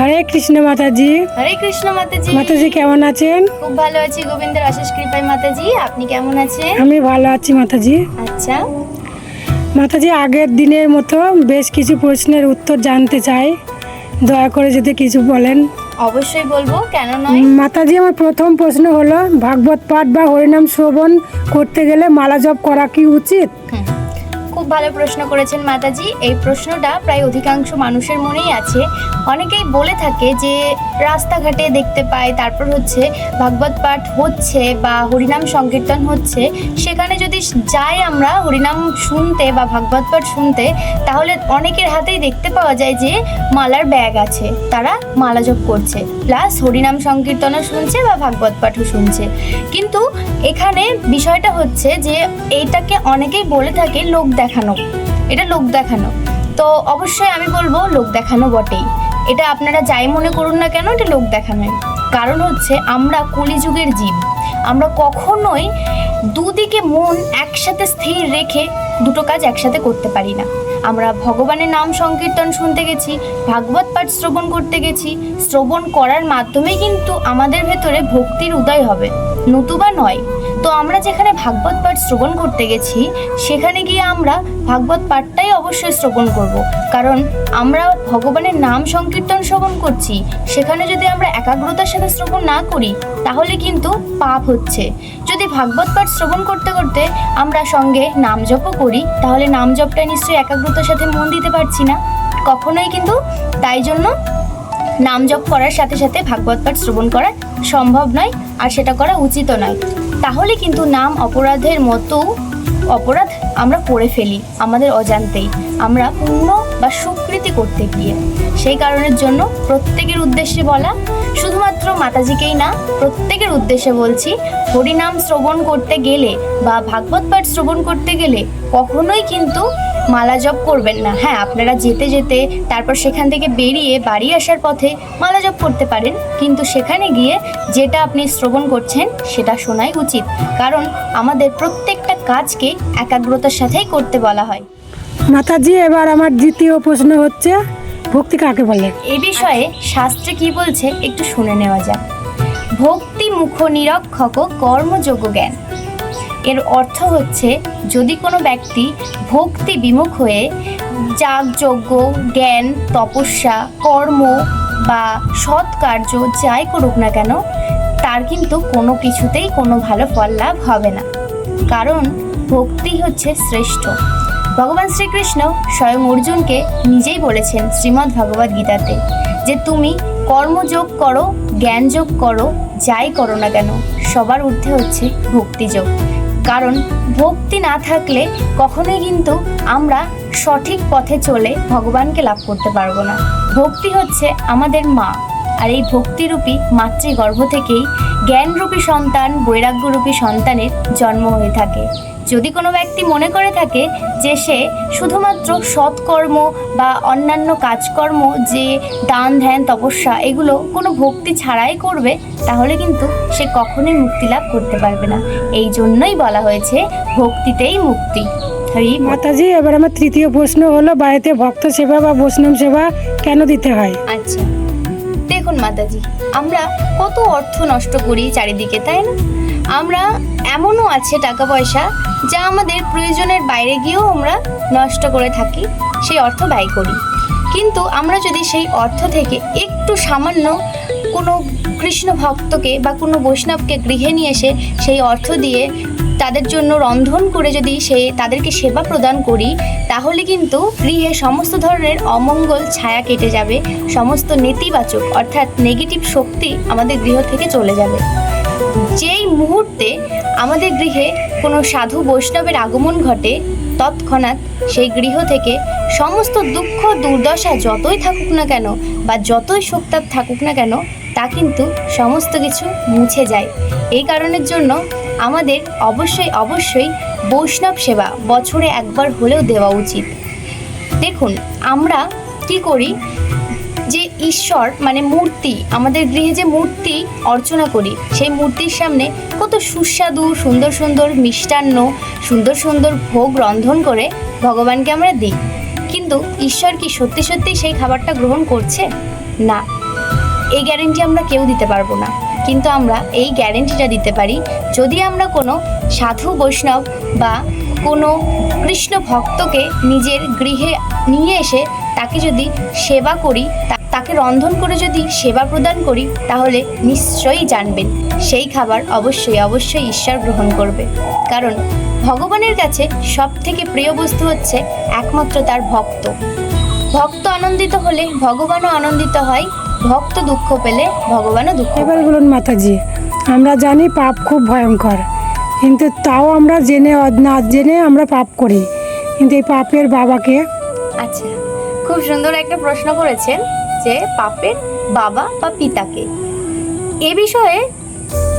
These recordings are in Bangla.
হরে কৃষ্ণ মাতাজি। হরে কৃষ্ণ মাতাজি। মাতাজি কেমন আছেন? খুব ভালো আছি গোবিন্দের অশেষ কৃপায় মাতাজি। আপনি কেমন আছেন? আমি ভালো আছি মাতাজি। আচ্ছা। মাতাজি আগের দিনের মতো বেশ কিছু প্রশ্নের উত্তর জানতে চাই। দয়া করে যদি কিছু বলেন। অবশ্যই বলব কেন নয়? মাতাজি আমার প্রথম প্রশ্ন হলো ভাগবত পাঠ বা হরিনাম শ্রবণ করতে গেলে মালা জপ করা কি উচিত। খুব ভালো প্রশ্ন করেছেন মাতাজি। এই প্রশ্নটা প্রায় অধিকাংশ মানুষের মনেই আছে। অনেকেই বলে থাকে যে, রাস্তাঘাটে দেখতে পায়, তারপর হচ্ছে ভাগবত পাঠ হচ্ছে বা হরিনাম সংকীর্তন হচ্ছে। সেখানে যদি যাই আমরা হরিনাম শুনতে বা ভাগবত পাঠ শুনতে, তাহলে অনেকের হাতেই দেখতে পাওয়া যায় যে, মালার ব্যাগ আছে, তারা মালা জপ করছে। প্লাস হরিনাম সংকীর্তনও শুনছে বা ভাগবত পাঠও শুনছে। কিন্তু এখানে বিষয়টা হচ্ছে যে এইটাকে অনেকেই বলে থাকে লোক দেখানো। এটা লোক দেখানো। তো অবশ্যই আমি বলব লোক দেখানো বটেই। এটা আপনারা যাই মনে করুন না কেন এটা লোক দেখানোই। কারণ হচ্ছে আমরা কলিযুগের জীব। আমরা কখনোই দুদিকে মন একসাথে স্থির রেখে দুটো কাজ একসাথে করতে পারি না। আমরা ভগবানের নাম সংকীর্তন শুনতে গেছি, ভাগবত পাঠ শ্রবণ করতে গেছি, শ্রবণ করার মাধ্যমেই কিন্তু আমাদের ভেতরে ভক্তির উদয় হবে। নতুবা নয়। তো আমরা যেখানে ভাগবত পাঠ শ্রবণ করতে গেছি, সেখানে গিয়ে আমরা ভাগবত পাঠটাই অবশ্যই শ্রবণ করব। কারণ আমরা ভগবানের নাম সংকীর্তন শ্রবণ করছি, সেখানে যদি আমরা একাগ্রতার সাথে শ্রবণ না করি, তাহলে কিন্তু পাপ হচ্ছে। যদি ভাগবত পাঠ শ্রবণ করতে করতে আমরা সঙ্গে নাম জপও করি, তাহলে নাম জপটা নিশ্চয়ই একাগ্রতার সাথে মন দিতে পারছি না। কখনোই কিন্তু তাই জন্য নাম জপ করার সাথে সাথে ভাগবত পাঠ শ্রবণ করা সম্ভব নয়, আর সেটা করা উচিতও নয়। তাহলে কিন্তু নাম অপরাধের মতো অপরাধ আমরা করে ফেলি আমাদের অজান্তেই। আমরা পুণ্য বা সুকৃতি করতে গিয়ে। সেই কারণের জন্য প্রত্যেকের উদ্দেশ্যে বলা, শুধুমাত্র মাতাজিকেই না, প্রত্যেকের উদ্দেশ্যে বলছি, হরিনাম শ্রবণ করতে গেলে বা ভাগবত পাঠ শ্রবণ করতে গেলে কখনোই কিন্তু মালা জপ করবেন না। হ্যাঁ আপনারা যেতে যেতে তারপর সেখান থেকে বেরিয়ে বাড়ি আসার পথে মালা জপ করতে পারেন। কিন্তু সেখানে গিয়ে যেটা আপনি শ্রবণ করছেন সেটা শোনাই উচিত। কারণ আমাদের প্রত্যেকটা কাজকে একাগ্রতার সাথেই করতে বলা হয়। মাতাজি এবার আমার দ্বিতীয় প্রশ্ন হচ্ছে ভক্তি কাকে বলে? এ বিষয়ে শাস্ত্রে কি বলছে একটু শুনে নেওয়া যাক। ভক্তি মুখ নিরক্ষক কর্মযোগ্য জ্ঞান। এর অর্থ হচ্ছে, যদি কোনো ব্যক্তি ভক্তি বিমুখ হয়ে যাগযজ্ঞ, জ্ঞান, তপস্যা, কর্ম বা সৎ কার্য যাই করুক না কেন, তার কিন্তু কোনো কিছুতেই কোনো ভালো ফল লাভ হবে না। কারণ ভক্তি হচ্ছে শ্রেষ্ঠ। ভগবান শ্রীকৃষ্ণ স্বয়ং অর্জুনকে নিজেই বলেছেন শ্রীমদ্ ভগবদ গীতাতে যে, তুমি কর্মযোগ করো জ্ঞানযোগ করো, যাই করো না কেন, সবার ঊর্ধ্বে হচ্ছে ভক্তিযোগ কারণ ভক্তি না থাকলে কখনোই কিন্তু আমরা সঠিক পথে চলে ভগবানকে লাভ করতে পারব না। ভক্তি হচ্ছে আমাদের মা, আর এই ভক্তিরূপী মাতৃগর্ভ থেকেই জ্ঞানরূপী সন্তান, বৈরাগ্যরূপী সন্তানের জন্ম হয়ে থাকে। যদি কোনো ব্যক্তি মনে করে থাকে যে সে শুধুমাত্র সৎকর্ম বা অন্যান্য কাজকর্ম যে দান ধ্যান তপস্যা এগুলো কোনো ভক্তি ছাড়াই করবে তাহলে কিন্তু সে কখনোই মুক্তি লাভ করতে পারবে না। এই জন্যই বলা হয়েছে ভক্তিতেই মুক্তি। মাতাজি এবার আমার তৃতীয় প্রশ্ন হলো বাড়িতে ভক্ত সেবা বা বৈষ্ণব সেবা কেন দিতে হয়? আচ্ছা। দেখুন মাতাজি, আমরা কত অর্থ নষ্ট করি চারিদিকে, তাই না? আমরা এমনও আছে টাকা পয়সা যা আমাদের প্রয়োজনের বাইরে গিয়েও আমরা নষ্ট করে থাকি, সেই অর্থ ব্যয় করি। কিন্তু আমরা যদি সেই অর্থ থেকে একটু সামান্য কোনো কৃষ্ণ ভক্তকে বা কোনো বৈষ্ণবকে গৃহে নিয়ে এসে সেই অর্থ দিয়ে তাদের জন্য রন্ধন করে যদি সে তাদেরকে সেবা প্রদান করি, তাহলে কিন্তু গৃহে সমস্ত ধরনের অমঙ্গল ছায়া কেটে যাবে, সমস্ত নেতিবাচক অর্থাৎ নেগেটিভ শক্তি আমাদের গৃহ থেকে চলে যাবে। যেই মুহূর্তে আমাদের গৃহে কোনো সাধু বৈষ্ণবের আগমন ঘটে তৎক্ষণাৎ সেই গৃহ থেকে সমস্ত দুঃখ, দুর্দশা যতই থাকুক না কেন বা যতই শোকতাপ থাকুক না কেন, তা কিন্তু সমস্ত কিছু মুছে যায়। এই কারণের জন্য আমাদের অবশ্যই অবশ্যই বৈষ্ণব সেবা বছরে একবার হলেও দেওয়া উচিত। দেখুন, আমরা কি করি? ঈশ্বর মানে মূর্তি, আমাদের গৃহে যে মূর্তি অর্চনা করি, সেই মূর্তির সামনে কত সুস্বাদু, সুন্দর সুন্দর মিষ্টান্ন, সুন্দর সুন্দর ভোগ রন্ধন করে ভগবানকে আমরা দিই। কিন্তু ঈশ্বর কি সত্যি সত্যি সেই খাবারটা গ্রহণ করছে? না। এই গ্যারেন্টি আমরা কেউ দিতে পারব না। কিন্তু আমরা এই গ্যারেন্টিটা দিতে পারি, যদি আমরা কোনো সাধু বৈষ্ণব বা কোনো কৃষ্ণ ভক্তকে নিজের গৃহে নিয়ে এসে তাকে যদি সেবা করি তাকে রন্ধন করে যদি সেবা প্রদান করি তাহলে নিশ্চয়ই জানবেন সেই খাবার অবশ্যই অবশ্যই ঈশ্বর গ্রহণ করবে। কারণ ভগবানের কাছে সব থেকে প্রিয় বস্তু হচ্ছে একমাত্র তার ভক্ত। ভক্ত আনন্দিত হলে ভগবানও আনন্দিত হয় ভক্ত দুঃখ পেলে ভগবানও দুঃখ এবার বলুন মাতাজি আমরা জানি পাপ খুব ভয়ঙ্কর কিন্তু তাও আমরা জেনে না জেনে আমরা পাপ করি। কিন্তু এই পাপের বাবাকে আচ্ছা খুব সুন্দর একটা প্রশ্ন করেছেন। যে পাপের বাবা বা পিতাকে। এ বিষয়ে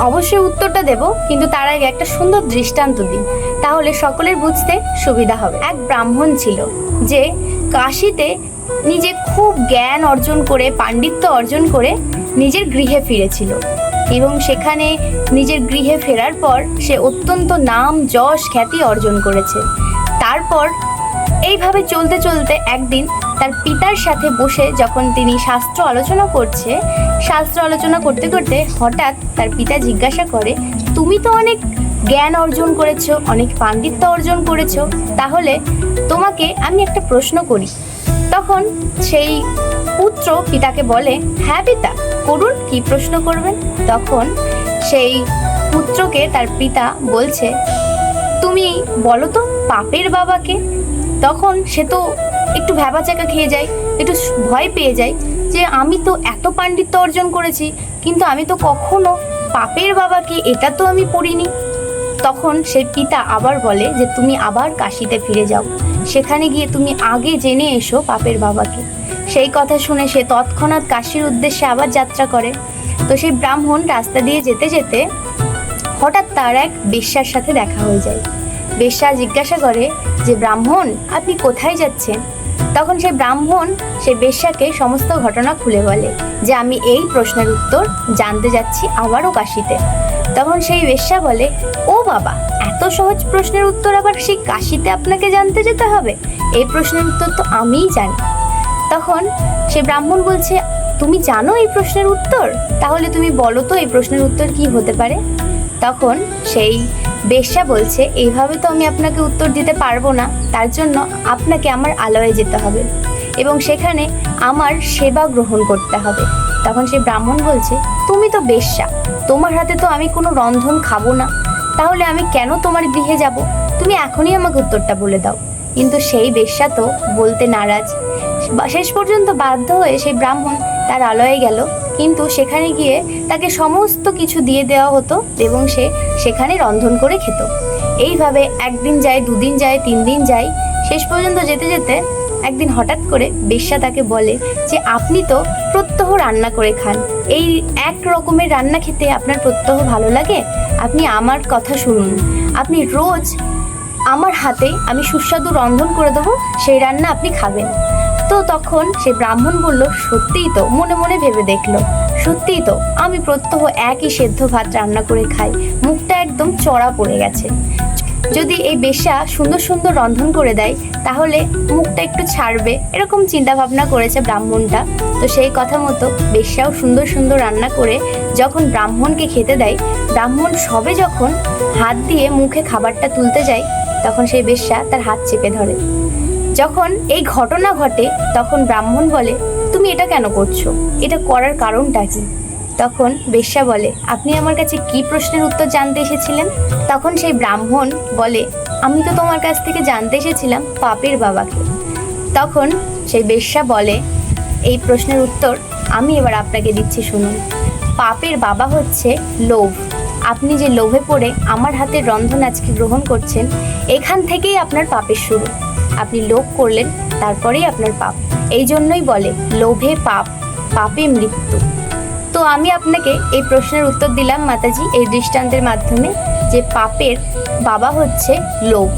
অবশ্যই উত্তরটা দেব, কিন্তু তার আগে একটা সুন্দর দৃষ্টান্ত দিই। তাহলে সকলের বুঝতে সুবিধা হবে। এক ব্রাহ্মণ ছিল যে কাশিতে নিজে খুব জ্ঞান অর্জন করে, পাণ্ডিত্য অর্জন করে নিজের গৃহে ফিরেছিল। এবং সেখানে নিজের গৃহে ফেরার পর সে অত্যন্ত নাম, যশ, খ্যাতি অর্জন করেছে। তারপর এইভাবে চলতে চলতে একদিন তার পিতার সাথে বসে যখন তিনি শাস্ত্র আলোচনা করছে, শাস্ত্র আলোচনা করতে করতে হঠাৎ তার পিতা জিজ্ঞাসা করে, তুমি তো অনেক জ্ঞান অর্জন করেছ, অনেক পাণ্ডিত্য অর্জন করেছ, তাহলে তোমাকে আমি একটা প্রশ্ন করি। তখন সেই পুত্র পিতাকে বলে হ্যাঁ পিতা, করুন, কি প্রশ্ন করবেন? তখন সেই পুত্রকে তার পিতা বলছে, তুমি বলো তো, পাপের বাবাকে? তখন সে তো একটু ভ্যাবা চাকা খেয়ে যায় একটু ভয় পেয়ে যায় যে আমি তো এত পাণ্ডিত্য অর্জন করেছি, কিন্তু আমি তো কখনো পাপের বাবাকে এটা তো আমি পড়িনি। তখন সেই পিতা আবার বলে যে, তুমি আবার কাশিতে ফিরে যাও। সেখানে গিয়ে তুমি আগে জেনে এসো পাপের বাবাকে। সেই কথা শুনে সে তৎক্ষণাৎ কাশির উদ্দেশ্যে আবার যাত্রা করে। তো সেই ব্রাহ্মণ রাস্তা দিয়ে যেতে যেতে হঠাৎ তার এক বেশ্যার সাথে দেখা হয়ে যায়। বেশ্যা জিজ্ঞাসা করে যে, ব্রাহ্মণ, আপনি কোথায় যাচ্ছেন? তখন সেই ব্রাহ্মণ সে বেশ্যাকে সমস্ত ঘটনা খুলে বলে যে, আমি এই প্রশ্নের উত্তর জানতে যাচ্ছি আবারও কাশিতে তখন সেই বেশ্যা বলে, ও বাবা, এত সহজ প্রশ্নের উত্তর আবার সেই কাশিতে আপনাকে জানতে যেতে হবে? এই প্রশ্নের উত্তর তো আমিই জানি। তখন সে ব্রাহ্মণ বলছে, তুমি জানো এই প্রশ্নের উত্তর? তাহলে তুমি বলো তো এই প্রশ্নের উত্তর কি হতে পারে? তখন সেই বেশ্যা বলছে, এইভাবে তো আমি আপনাকে উত্তর দিতে পারব না। তার জন্য আপনাকে আমার আলয়ে যেতে হবে এবং সেখানে আমার সেবা গ্রহণ করতে হবে। তখন সেই ব্রাহ্মণ বলছে, তুমি তো বেশ্যা, তোমার হাতে তো আমি কোনো রন্ধন খাব না। তাহলে আমি কেন তোমার গৃহে যাব? তুমি এখনই আমাকে উত্তরটা বলে দাও। কিন্তু সেই বেশ্যা তো বলতে নারাজ। শেষ পর্যন্ত বাধ্য হয়ে সেই ব্রাহ্মণ তার আলয়ে গেল। কিন্তু সেখানে গিয়ে তাকে সমস্ত কিছু দিয়ে দেওয়া হতো এবং সে সেখানে রন্ধন করে খেত। এইভাবে একদিন যায়, দুদিন যায় তিন দিন যায়, শেষ পর্যন্ত যেতে যেতে একদিন হঠাৎ করে বেশ্যা তাকে বলে যে, আপনি তো প্রত্যহ রান্না করে খান। এই এক রকমের রান্না খেতে আপনার প্রত্যহ ভালো লাগে? আপনি আমার কথা শুনুন। আপনি রোজ আমার হাতে আমি সুস্বাদু রন্ধন করে দেবো, সেই রান্না আপনি খাবেন। তো তখন সে ব্রাহ্মণ বলল, সত্যিই তো। মনে মনে ভেবে দেখল, সত্যিই তো, আমি প্রত্যহ একই সেদ্ধ ভাত রান্না করে খাই। মুখটা একদম চড়া পড়ে গেছে। যদি এই বেশ্যা সুন্দর সুন্দর রন্ধন করে দেয়, তাহলে মুখটা একটু ছাড়বে। এরকম চিন্তা ভাবনা করেছে ব্রাহ্মণটা। তো সেই কথা মতো বেশ্যাও সুন্দর সুন্দর রান্না করে যখন ব্রাহ্মণকে খেতে দেয়, ব্রাহ্মণ সবে যখন হাত দিয়ে মুখে খাবারটা তুলতে যায়, তখন সেই বেশ্যা তার হাত চেপে ধরে। যখন এই ঘটনা ঘটে, তখন ব্রাহ্মণ বলে, তুমি এটা কেন করছ? এটা করার কারণটা কি? তখন বেশ্যা বলে, আপনি আমার কাছে কি প্রশ্নের উত্তর জানতে এসেছিলেন? তখন সেই ব্রাহ্মণ বলে, আমি তো তোমার কাছ থেকে জানতে এসেছিলাম পাপের বাবাকে। তখন সেই বেশ্যা বলে, এই প্রশ্নের উত্তর আমি এবার আপনাকে দিচ্ছি শুনুন। পাপের বাবা হচ্ছে লোভ। আপনি যে লোভে পড়ে আমার হাতের রন্ধন আজকে গ্রহণ করছেন, এখান থেকেই আপনার পাপের শুরু। আপনি লোভ করলেন তারপরেই আপনার পাপ। এই জন্যই বলে লোভে পাপ পাপে মৃত্যু। তো আমি আপনাকে এই প্রশ্নের উত্তর দিলাম মাতাজি এই দৃষ্টান্তের মাধ্যমে যে পাপের বাবা হচ্ছে লোভ।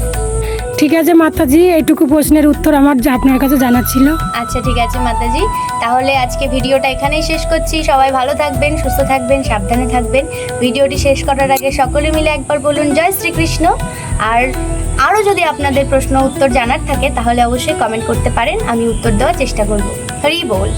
ঠিক আছে মাতাজি এইটুকু প্রশ্নের উত্তর আমার যা- আপনার কাছে জানার ছিল। আচ্ছা ঠিক আছে মাতাজি। তাহলে আজকে ভিডিওটা এখানেই শেষ করছি। সবাই ভালো থাকবেন সুস্থ থাকবেন সাবধানে থাকবেন। ভিডিওটি শেষ করার আগে সকলে মিলে একবার বলুন জয় শ্রীকৃষ্ণ। আর আরও যদি আপনাদের প্রশ্ন উত্তর জানার থাকে, তাহলে অবশ্যই কমেন্ট করতে পারেন, আমি উত্তর দেওয়ার চেষ্টা করব। হরি বল।